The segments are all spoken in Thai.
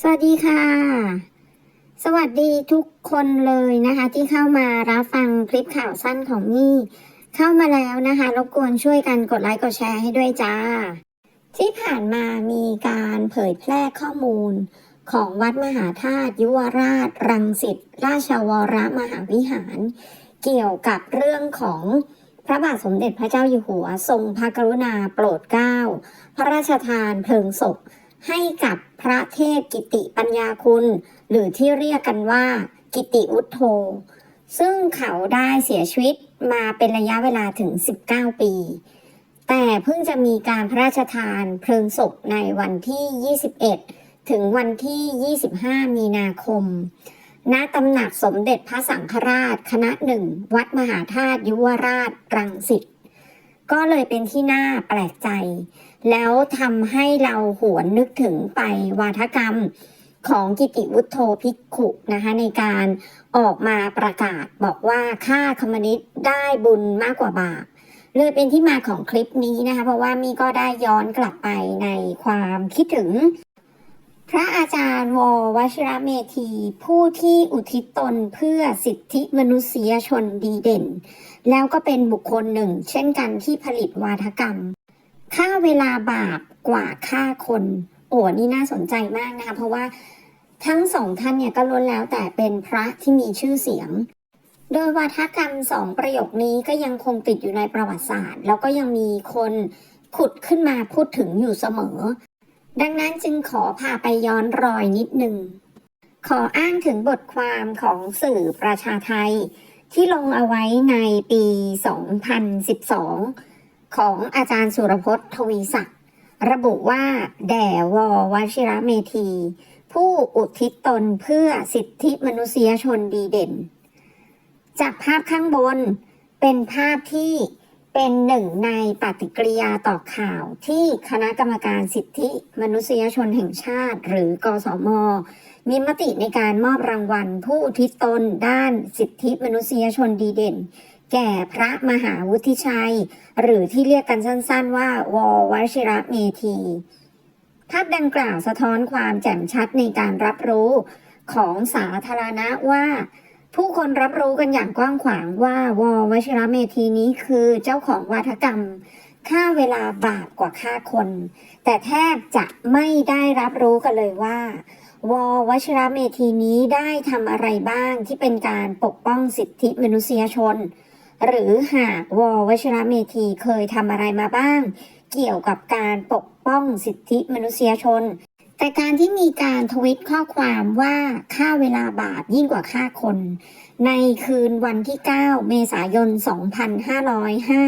สวัสดีค่ะ สวัสดีทุกคนเลยนะคะ ที่เข้ามารับฟังคลิปข่าวสั้นของมี่ เข้ามาแล้วนะคะ รบกวนช่วยกันกดไลค์กดแชร์ให้ด้วยจ้า ที่ผ่านมามีการเผยแพร่ข้อมูลของวัดมหาธาตุยุวราช รังสิตราชวรมหาวิหาร เกี่ยวกับเรื่องของพระบาทสมเด็จพระเจ้าอยู่หัว ทรงพระกรุณาโปรดเกล้า พระราชทานเพลิงศพ ให้กับพระเทพกิติปัญญาคุณ หรือที่เรียกกันว่ากิติวุฒโธ ซึ่งเขาได้เสียชีวิตมาเป็นระยะเวลาถึง 19 ปี แต่เพิ่งจะมีการพระราชทานเพลิงศพในวันที่ 21 ถึงวันที่ 25 มีนาคม ณ ตำหนักสมเด็จพระสังฆราช คณะหนึ่ง วัดมหาธาตุยุวราช รังสิต ก็เลยเป็นที่น่าแปลกใจ แล้วทำให้เราหวนนึกถึงไปวาทกรรมของกิติวุฒโธภิกขุนะคะในการออกมาประกาศบอกว่าค่าคอมมินิสต์ได้บุญมากกว่าบาปเลยเป็นที่มาของคลิปนี้นะคะ เพราะว่ามีก็ได้ย้อนกลับไปในความคิดถึง พระอาจารย์ววชิระเมธี ผู้ที่อุทิศตนเพื่อสิทธิมนุษยชนดีเด่น แล้วก็เป็นบุคคลหนึ่ง เช่นกันที่ผลิตวาทกรรม ค่าเวลาบาปกว่าค่าคน โอ้นี่น่าสนใจมากนะคะ เพราะว่าทั้งสองท่านเนี่ยก็ล้วนแล้วแต่เป็นพระที่มีชื่อเสียง โดยวาทกรรมสองประโยคนี้ก็ยังคงติดอยู่ในประวัติศาสตร์ แล้วก็ยังมีคนขุดขึ้นมาพูดถึงอยู่เสมอ ดังนั้นจึงขอพาไปย้อนรอยนิดหนึ่ง ขออ้างถึงบทความของสื่อประชาไทย ที่ลงเอาไว้ในปี 2012 ของอาจารย์สุรพจน์ทวีศักดิ์ระบุว่า แด่ววชิระเมธี ผู้อุทิศตนเพื่อสิทธิมนุษยชนดีเด่น จากภาพข้างบนเป็นภาพที่ เป็นหนึ่งในปฏิกิริยาต่อข่าวที่คณะกรรมการสิทธิมนุษยชนแห่งชาติ หรือกสม มีมติในการมอบรางวัลผู้อุทิศตนด้านสิทธิมนุษยชนดีเด่น แก่พระมหาวุฒิชัย หรือที่เรียกกันสั้นๆ ว่า ววชิระเมธีภาพดังกล่าวสะท้อนความแจ่มชัดในการรับรู้ของสาธารณะว่า ผู้คนรับรู้กันอย่างกว้างขวางว่าววชิระเมธีนี้คือเจ้าของวาทกรรมค่าเวลาบาปกว่าค่าคน แต่แทบจะไม่ได้รับรู้กันเลยว่า ววชิระเมธีนี้ได้ทำอะไรบ้างที่เป็นการปกป้องสิทธิมนุษยชน หรือหากววชิระเมธีเคยทำอะไรมาบ้าง เกี่ยวกับการปกป้องสิทธิมนุษยชน แต่การที่มีการทวิตข้อความว่าค่าเวลาบาปยิ่งกว่าค่าคน ในคืนวันที่ 9 เมษายน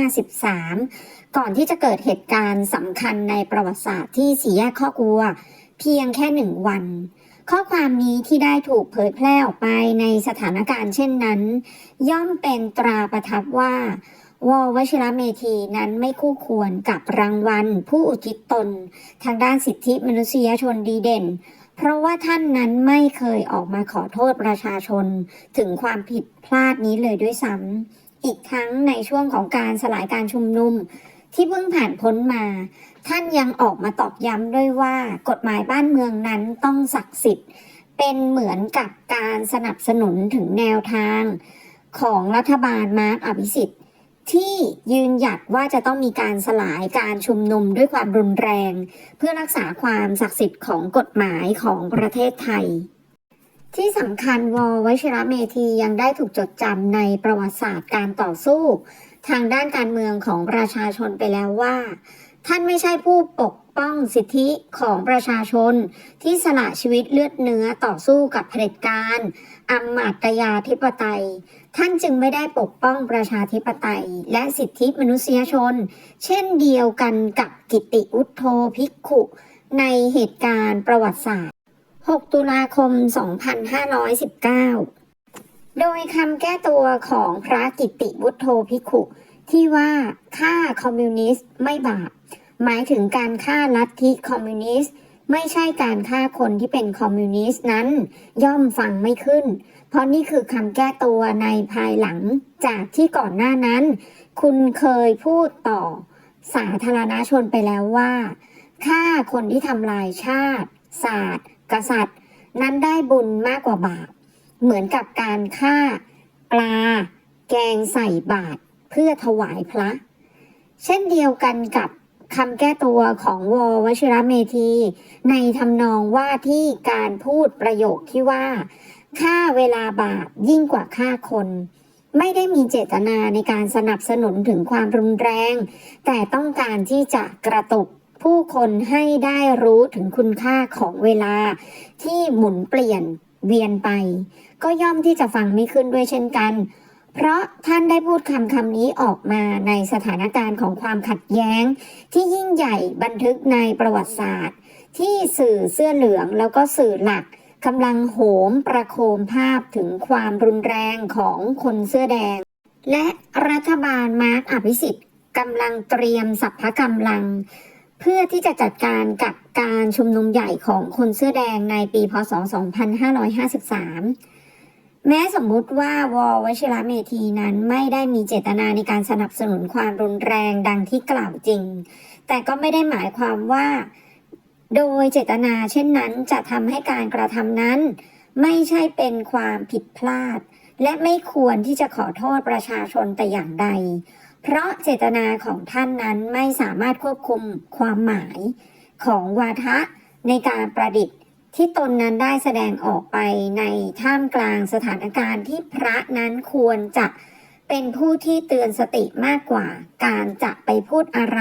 2553 ก่อนที่จะเกิดเหตุการณ์สำคัญในประวัติศาสตร์ที่สีแยกข้อกลัว เพียงแค่หนึ่งวัน ข้อความนี้ที่ได้ถูกเผยแพร่ออกไปในสถานการณ์เช่นนั้น ย่อมเป็นตราประทับว่า ววชิระเมธีนั้นไม่คู่ควรกับรางวัล ผู้อุทิศตน ทางด้านสิทธิมนุษยชนดีเด่น เพราะว่าท่านนั้นไม่เคยออกมาขอโทษประชาชน ถึงความผิดพลาดนี้เลยด้วยซ้ำอีกทั้งในช่วงของการสลายการชุมนุม ที่เพิ่งผ่านพ้นมา ท่านยังออกมาตอกย้ำด้วยว่ากฎหมายบ้านเมืองนั้นต้องศักดิ์สิทธิ์ เป็นเหมือนกับการสนับสนุนถึงแนวทาง ของรัฐบาลมาร์กอภิสิทธิ์ ที่ยืนหยัดว่าจะต้องมีการสลายการชุมนุมด้วยความรุนแรง เพื่อรักษาความศักดิ์สิทธิ์ของกฎหมายของประเทศไทย ที่สำคัญววชิระเมธียังได้ถูกจดจำในประวัติศาสตร์การต่อสู้ ทางด้านการเมืองของประชาชนไปแล้วว่า ท่านไม่ใช่ผู้ปกป้องสิทธิของประชาชน ที่สละชีวิตเลือดเนื้อต่อสู้กับเผด็จการอำมาตยาธิปไตย ท่านจึงไม่ได้ปกป้องประชาธิปไตย และสิทธิมนุษยชน เช่นเดียวกันกับกิติอุทโธภิกขุ ในเหตุการณ์ประวัติศาสตร์ 6 ตุลาคม 2519 โดยคำแก้ตัวของพระกิติวุฒโธภิกขุที่ว่าฆ่าคอมมิวนิสต์ไม่บาป หมายถึงการฆ่าลัทธิคอมมิวนิสต์ไม่ใช่การฆ่าคนที่เป็นคอมมิวนิสต์นั้น ย่อมฟังไม่ขึ้น เพราะนี่คือคำแก้ตัวในภายหลังจากที่ก่อนหน้านั้น คุณเคยพูดต่อสาธารณชนไปแล้วว่าฆ่าคนที่ทำลายชาติ ศาสตร์ กษัตริย์ นั้นได้บุญมากกว่าบาป เหมือนกับการฆ่าปลา แกงใส่บาตรเพื่อถวายพระ เช่นเดียวกันกับ คำแก้ตัวของววชิระเมธี ในทำนองว่าที่การพูดประโยคที่ว่าฆ่าเวลาบาปยิ่งกว่าฆ่าคน ไม่ได้มีเจตนาในการสนับสนุนถึงความรุนแรง แต่ต้องการที่จะกระตุกผู้คนให้ได้รู้ถึงคุณค่าของเวลาที่หมุนเปลี่ยนเวียนไป ก็ย่อมที่จะฟังไม่ขึ้นด้วยเช่นกัน เพราะท่านได้พูดคำคำนี้ออกมาในสถานการณ์ของความขัดแย้ง ที่ยิ่งใหญ่บันทึกในประวัติศาสตร์ ที่สื่อเสื้อเหลืองแล้วก็สื่อหลักกำลังโหมประโคมภาพถึงความรุนแรงของคนเสื้อแดง และรัฐบาลมาร์กอภิสิทธิ์กำลังเตรียมสัพพะกำลัง เพื่อที่จะจัดการกับการชุมนุมใหญ่ของคนเสื้อแดงในปีพศ 2553 แม้สมมุติว่าววชิระเมธีนั้นไม่ได้มีเจตนาในการสนับสนุนความรุนแรงดังที่กล่าวจริง แต่ก็ไม่ได้หมายความว่า โดยเจตนาเช่นนั้นจะทำให้การกระทำนั้น ไม่ใช่เป็นความผิดพลาด และไม่ควรที่จะขอโทษประชาชนแต่อย่างใด เพราะเจตนาของท่านนั้นไม่สามารถควบคุมความหมายของวาทะในการประดิษฐ์ ที่ตนนั้นได้แสดงออกไปในท่ามกลางสถานการณ์ที่พระนั้นควรจะเป็นผู้ที่เตือนสติมากกว่า การจะไปพูดอะไร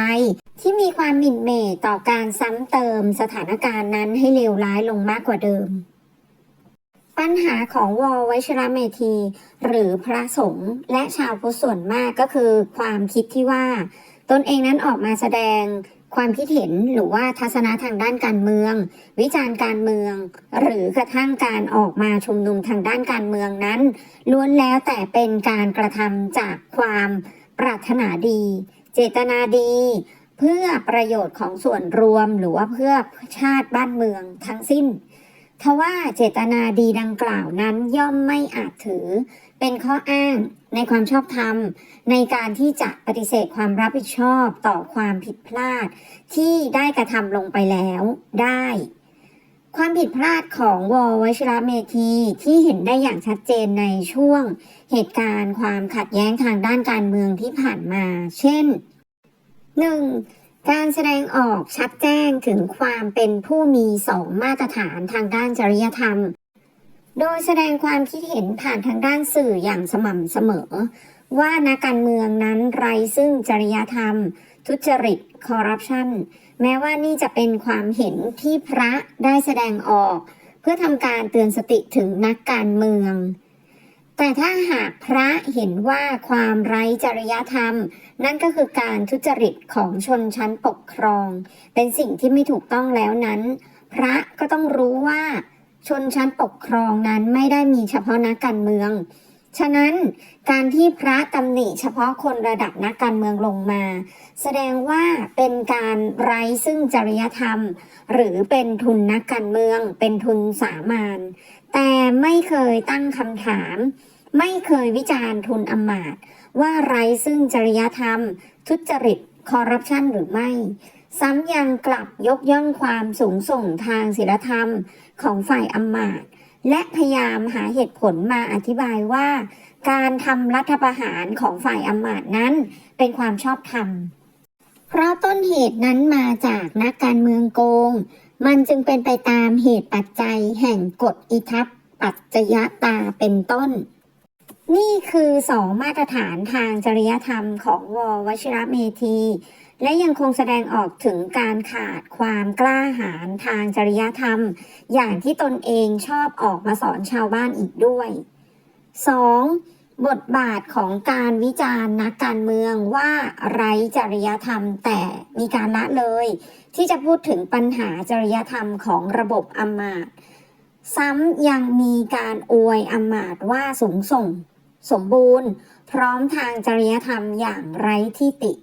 ที่มีความหมิ่นเหม่ต่อการซ้ำเติมสถานการณ์นั้นให้เลวร้ายลงมากกว่าเดิม ปัญหาของวอลวชระเมธี หรือพระสงฆ์และชาวพุทธส่วนมากก็คือ ความคิดที่ว่า ตนเองนั้นออกมาแสดง ความคิดเห็นหรือว่าทัศนะทางด้านการเมือง วิจารณ์การเมือง หรือกระทั่งการออกมาชุมนุมทางด้านการเมืองนั้น ล้วนแล้วแต่เป็นการกระทำจากความปรารถนาดี เจตนาดี เพื่อประโยชน์ของส่วนรวมหรือว่าเพื่อชาติบ้านเมืองทั้งสิ้นทว่าเจตนาดีดังกล่าวนั้นย่อมไม่อาจถือ เป็นข้ออ้างในความชอบธรรม ในการที่จะปฏิเสธความรับผิดชอบต่อความผิดพลาด ที่ได้กระทำลงไปแล้วได้ ความผิดพลาดของววชิระเมธีที่เห็นได้อย่างชัดเจนในช่วง เหตุการณ์ความขัดแย้งทางด้านการเมืองที่ผ่านมา เช่น 1. การแสดงออกชัดแจ้งถึงความเป็นผู้มีสองมาตรฐานทางด้านจริยธรรม โดยแสดงความคิดเห็นผ่านทางด้านสื่ออย่างสม่ำเสมอ ว่านักการเมืองนั้นไร้ซึ่งจริยธรรม ทุจริตคอร์รัปชันแม้ว่านี่จะเป็นความเห็นที่พระได้แสดงออก เพื่อทำการเตือนสติถึงนักการเมือง แต่ถ้าหากพระเห็นว่าความไร้จริยธรรม นั่นก็คือการทุจริตของชนชั้นปกครอง เป็นสิ่งที่ไม่ถูกต้องแล้วนั้น พระก็ต้องรู้ว่า ชนชั้นปกครองนั้นไม่ได้มีเฉพาะนักการเมือง ฉะนั้นการที่พระตำหนิเฉพาะคนระดับนักการเมืองลงมา แสดงว่าเป็นการไร้ซึ่งจริยธรรม หรือเป็นทุนนักการเมือง เป็นทุนสามานแต่ไม่เคยตั้งคำถาม ไม่เคยวิจารณ์ทุนอมาตว่าไร้ซึ่งจริยธรรม ทุจริตคอร์รัปชันหรือไม่ ซ้ำยังกลับยกย่องความสูงส่งทางศีลธรรมของฝ่ายอำมาตย์และพยายามหาเหตุผลมาอธิบายว่า การทำรัฐประหารของฝ่ายอำมาตย์นั้นเป็นความชอบธรรม เพราะต้นเหตุนั้นมาจากนักการเมืองโกง มันจึงเป็นไปตามเหตุปัจจัยแห่งกฎอิทัปปัจจยตาเป็นต้น นี่คือสองมาตรฐานทางจริยธรรมของววชิระเมธี และยังคงแสดงออกถึงการขาดความกล้าหาญทางจริยธรรม อย่างที่ตนเองชอบออกมาสอนชาวบ้านอีกด้วย 2. บทบาทของการวิจารณ์นักการเมืองว่าไร้จริยธรรมแต่มีการละเลย ที่จะพูดถึงปัญหาจริยธรรมของระบบอำมาตย์ซ้ำยังมีการอวยอำมาตย์ว่าสูงส่ง สมบูรณ์ พร้อมทางจริยธรรมอย่างไร้ที่ติ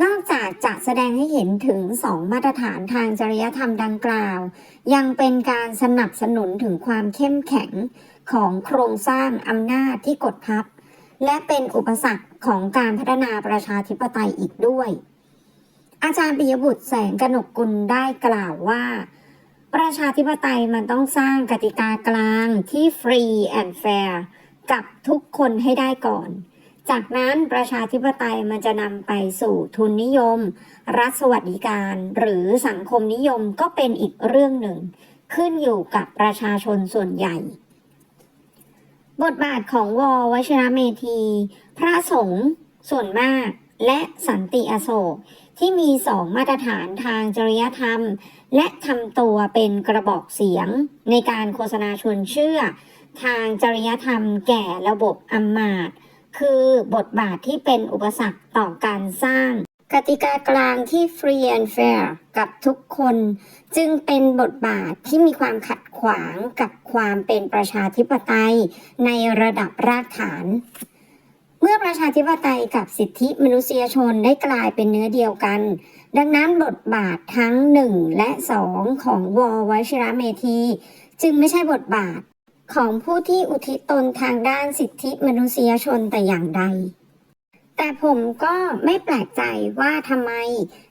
นอกจากจะแสดงให้เห็นถึงสองมาตรฐานทางจริยธรรมดังกล่าว ยังเป็นการสนับสนุนถึงความเข้มแข็งของโครงสร้างอำนาจที่กดทับ และเป็นอุปสรรคของการพัฒนาประชาธิปไตยอีกด้วย อาจารย์ปิยบุตรแสงกนกกุลได้กล่าวว่า ประชาธิปไตยมันต้องสร้างกติกากลางที่ฟรีแอนด์แฟร์กับทุกคนให้ได้ก่อน จากนั้นประชาธิปไตยมันจะนำไปสู่ทุนนิยม รัฐสวัสดิการ หรือสังคมนิยมก็เป็นอีกเรื่องหนึ่ง ขึ้นอยู่กับประชาชนส่วนใหญ่ บทบาทของววชิระเมธี พระสงฆ์ส่วนมากและสันติอโศกที่มีสองมาตรฐานทางจริยธรรม และทำตัวเป็นกระบอกเสียง ในการโฆษณาชวนเชื่อ ทางจริยธรรมแก่ระบบอำมาตย์ คือบทบาทที่เป็นอุปสรรคต่อการสร้าง กติกากลางที่ free and fair กับทุกคน จึงเป็นบทบาทที่มีความขัดขวางกับความเป็นประชาธิปไตยในระดับรากฐาน เมื่อประชาธิปไตยกับสิทธิมนุษยชนได้กลายเป็นเนื้อเดียวกัน ดังนั้นบทบาททั้ง 1 และ 2 ของววชิระเมธี จึงไม่ใช่บทบาท ของผู้ที่อุทิศตนทางด้านสิทธิมนุษยชนแต่อย่างใด แต่ผมก็ไม่แปลกใจว่าทำไม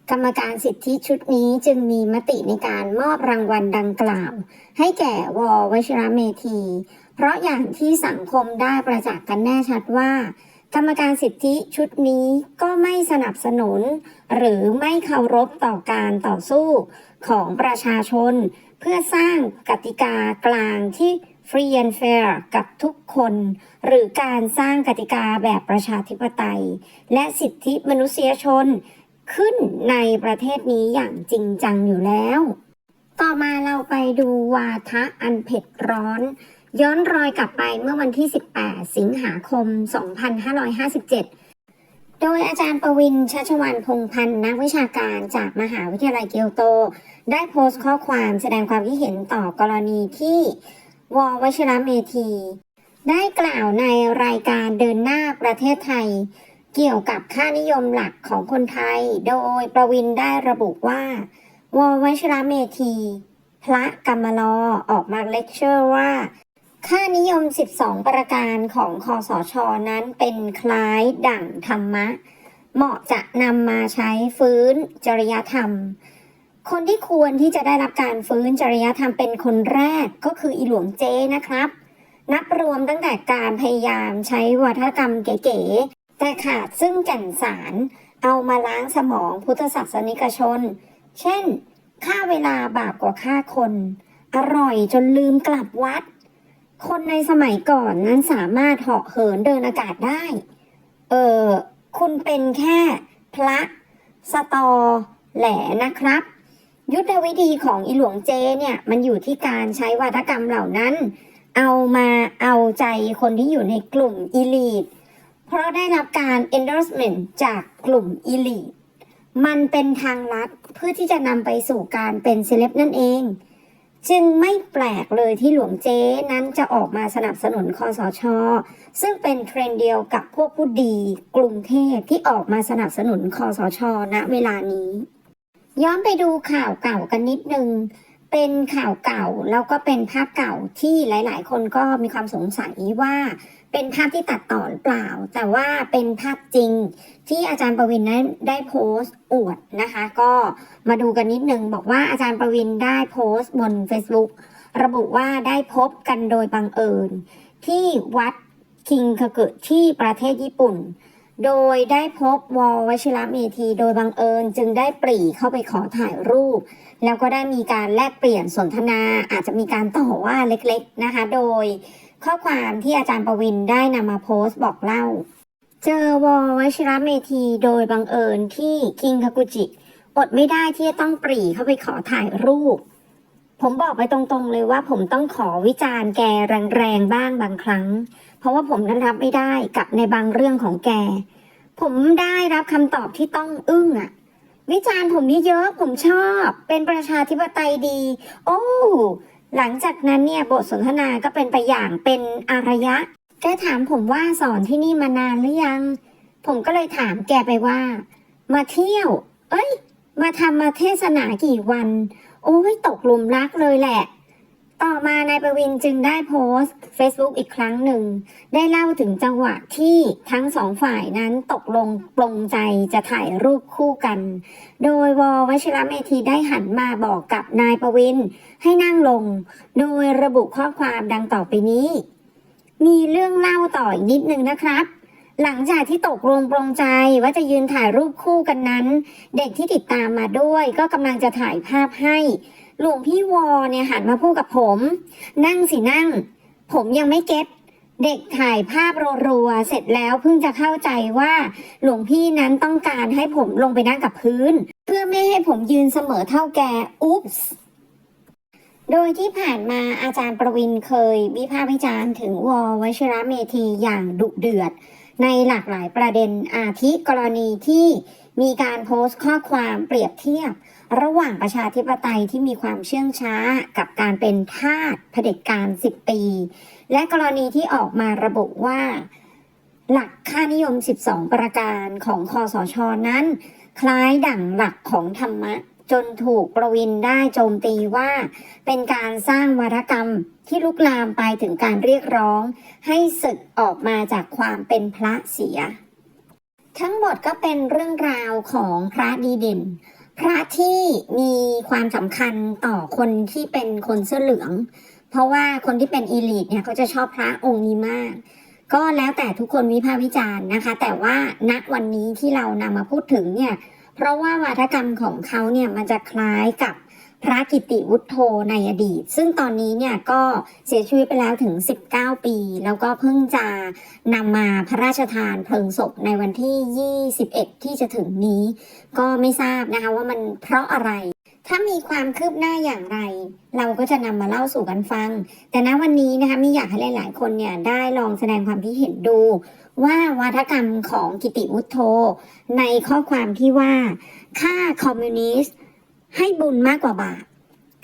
กรรมการสิทธิชุดนี้จึงมีมติในการมอบรางวัลดังกล่าว ให้แก่ววชิระเมธี เพราะอย่างที่สังคมได้ประจักษ์กันแน่ชัดว่า กรรมการสิทธิชุดนี้ก็ไม่สนับสนุน หรือไม่เคารพต่อการต่อสู้ของประชาชน เพื่อสร้างกติกากลางที่ free and fair กับทุกคน หรือการสร้างกติกาแบบประชาธิปไตย และสิทธิมนุษยชนขึ้นในประเทศนี้อย่างจริงจังอยู่แล้ว ต่อมาเราไปดูวาทะอันเผ็ดร้อน ย้อนรอยกลับไปเมื่อวันที่ 18 สิงหาคม 2557 โดยอาจารย์ประวินชัชวันพงพันธ์นักวิชาการจากมหาวิทยาลัยเกียวโต ได้โพสต์ข้อความแสดงความคิดเห็นต่อกรณีที่ ววชิระเมธี ได้กล่าวในรายการเดินหน้าประเทศไทย เกี่ยวกับค่านิยมหลักของคนไทย โดยประวินได้ระบุว่า ววชิระเมธี พระกรรมลอออกมาเลคเชอร์ว่า ค่านิยม 12 ประการของคอสชนั้นเป็นคล้ายดั่งธรรมะ เหมาะจะนำมาใช้ฟื้นจริยธรรม คนที่ควรที่จะได้รับการฟื้นจริยธรรมเป็นคนแรกก็คืออีหลวงเจนะครับ นับรวมตั้งแต่การพยายามใช้วัฒกรรมเก๋ๆแต่ขาดซึ่งแก่นสาร เอามาล้างสมองพุทธศาสนิกชน เช่นค่าเวลาบาปกว่าค่าคน อร่อยจนลืมกลับวัด คนในสมัยก่อนนั้นสามารถเหาะเหินเดินอากาศได้ เออคุณเป็นแค่พระสตอแหลนะครับ ยุทธวิธีของอีหลวงเจเนี่ยมันอยู่ที่การใช้วาทกรรมเหล่านั้น เอามาเอาใจคนที่อยู่ในกลุ่มอีลีทเพราะได้รับการ endorsement จากกลุ่มอีลีทมันเป็นทางลัดเพื่อที่จะนำไปสู่การเป็นเซเลบนั่นเอง จึงไม่แปลกเลยที่หลวงเจนั้นจะออกมาสนับสนุนคอสช ซึ่งเป็นเทรนเดียวกับพวกผู้ดีกรุงเทพที่ออกมาสนับสนุนคอสชณเวลานี้ ย้อนไปดูข่าวเก่ากันนิดนึง เป็นข่าวเก่าแล้วก็เป็นภาพเก่าที่หลาย ๆ คนก็มีความสงสัยว่าเป็นภาพที่ตัดต่อหรือเปล่า แต่ว่าเป็นภาพจริงที่อาจารย์ประวินนั้นได้โพสต์อวดนะคะ ก็มาดูกันนิดนึง บอกว่าอาจารย์ประวินได้โพสต์บน Facebook ระบุว่าได้พบกันโดยบังเอิญ ที่วัดคิงคาเกะที่ประเทศญี่ปุ่น โดยได้พบววชิระเมธีโดยบังเอิญจึงได้ปรีเข้าไปขอถ่ายรูป แล้วก็ได้มีการแลกเปลี่ยนสนทนา อาจจะมีการต่อว่าเล็กๆนะคะ โดยข้อความที่อาจารย์ประวินได้นำมาโพสต์บอกเล่า เจอววชิระเมธีโดยบังเอิญที่คิงคากุจิ อดไม่ได้ที่จะต้องปรีเข้าไปขอถ่ายรูป ผมบอกไปตรงๆเลยว่าผมต้องขอวิจารณ์แกแรงๆบ้างบางครั้ง เพราะว่าผมนั้นรับไม่ได้กับในบางเรื่องของแก ผมได้รับคำตอบที่ต้องอึ้งอะวิจารณ์ผมนี่เยอะผมชอบ เป็นประชาธิปไตยดี โอ้หลังจากนั้นเนี่ยบทสนทนาก็เป็นไปอย่างเป็นอารยะ แกถามผมว่าสอนที่นี่มานานหรือยัง ผมก็เลยถามแกไปว่า มาเที่ยว เอ้ย มาทำมาเทศนากี่วัน โอ้ยตกหลุมรักเลยแหละ ต่อมานายประวินจึงได้โพสต์ Facebook อีกครั้งหนึ่ง ได้เล่าถึงจังหวะที่ทั้งสองฝ่ายนั้นตกลงปลงใจจะถ่ายรูปคู่กัน โดยววชิระเมธีได้หันมาบอกกับนายประวินให้นั่งลง โดยระบุข้อความดังต่อไปนี้ มีเรื่องเล่าต่ออีกนิดนึงนะครับหลังจากที่ตกลงปลงใจว่าจะยืนถ่ายรูปคู่กันนั้น เด็กที่ติดตามมาด้วยก็กำลังจะถ่ายภาพให้ หลวงพี่วอเนี่ยหันมาพูดกับผม นั่งสินั่ง ผมยังไม่เก็ตเด็กถ่ายภาพรัวๆเสร็จแล้วเพิ่งจะเข้าใจว่าหลวงพี่นั้นต้องการให้ผมลงไปนั่งกับพื้น เพื่อไม่ให้ผมยืนเสมอเท่าแกอุ๊ปส์โดยที่ผ่านมาอาจารย์ประวินเคยวิพากษ์วิจารณ์ถึงวอวชิระเมธีอย่างดุเดือด ในหลากหลายประเด็นอาทิกรณีที่มีการโพสต์ข้อความเปรียบเทียบ ระหว่างประชาธิปไตยที่มีความเชื่องช้ากับการเป็นทาสเผด็จการ 10 ปี และกรณีที่ออกมาระบุว่า หลักค่านิยม 12 ประการของคอสชนั้น คล้ายดั่งหลักของธรรมะ จนถูกประวินได้โจมตีว่า เป็นการสร้างวาทกรรมที่ลุกลามไปถึงการเรียกร้อง ให้ศึกออกมาจากความเป็นพระเสีย ทั้งหมดก็เป็นเรื่องราวของพระดีเด่น พระที่มีความสำคัญต่อคนที่เป็นคนเสื้อเหลือง เพราะว่าคนที่เป็นอีลิทเนี่ยเขาจะชอบพระองค์นี้มาก ก็แล้วแต่ทุกคนวิพากษ์วิจารณ์นะคะ แต่ว่าณวันนี้ที่เรานำมาพูดถึงเนี่ย เพราะว่าวาทกรรมของเขาเนี่ยมันจะคล้ายกับ พระกิติวุฒโธในอดีต ซึ่งตอนนี้เนี่ยก็เสียชีวิตไปแล้วถึง 19 ปี แล้วก็เพิ่งจะนำมาพระราชทานเพลิงศพในวันที่ 21 ที่จะถึงนี้ ก็ไม่ทราบนะคะว่ามันเพราะอะไร ถ้ามีความคืบหน้าอย่างไร เราก็จะนำมาเล่าสู่กันฟัง แต่ณวันนี้นะคะมีอยากให้หลาย ๆ คนเนี่ยได้ลองแสดงความคิดเห็นดูว่าวาทกรรมของกิติวุฒโธในข้อความที่ว่าค่าคอมมิวนิสต์ ให้บุญมากกว่าบาป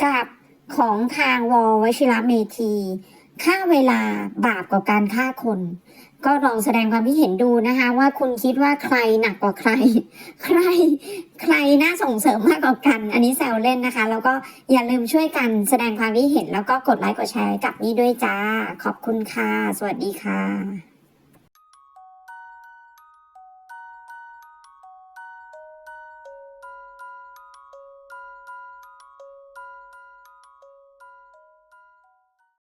กับของทางววชิระเมธีค่าเวลาบาปกว่าการฆ่าคน ก็ลองแสดงความคิดเห็นดูนะคะ ว่าคุณคิดว่าใครหนักกว่าใคร ใคร ใครน่าส่งเสริมมากกว่ากัน อันนี้แซวเล่นนะคะ แล้วก็อย่าลืมช่วยกันแสดงความคิดเห็น แล้วก็กดไลค์กดแชร์กับนี่ด้วยจ้า ขอบคุณค่ะ สวัสดีค่ะ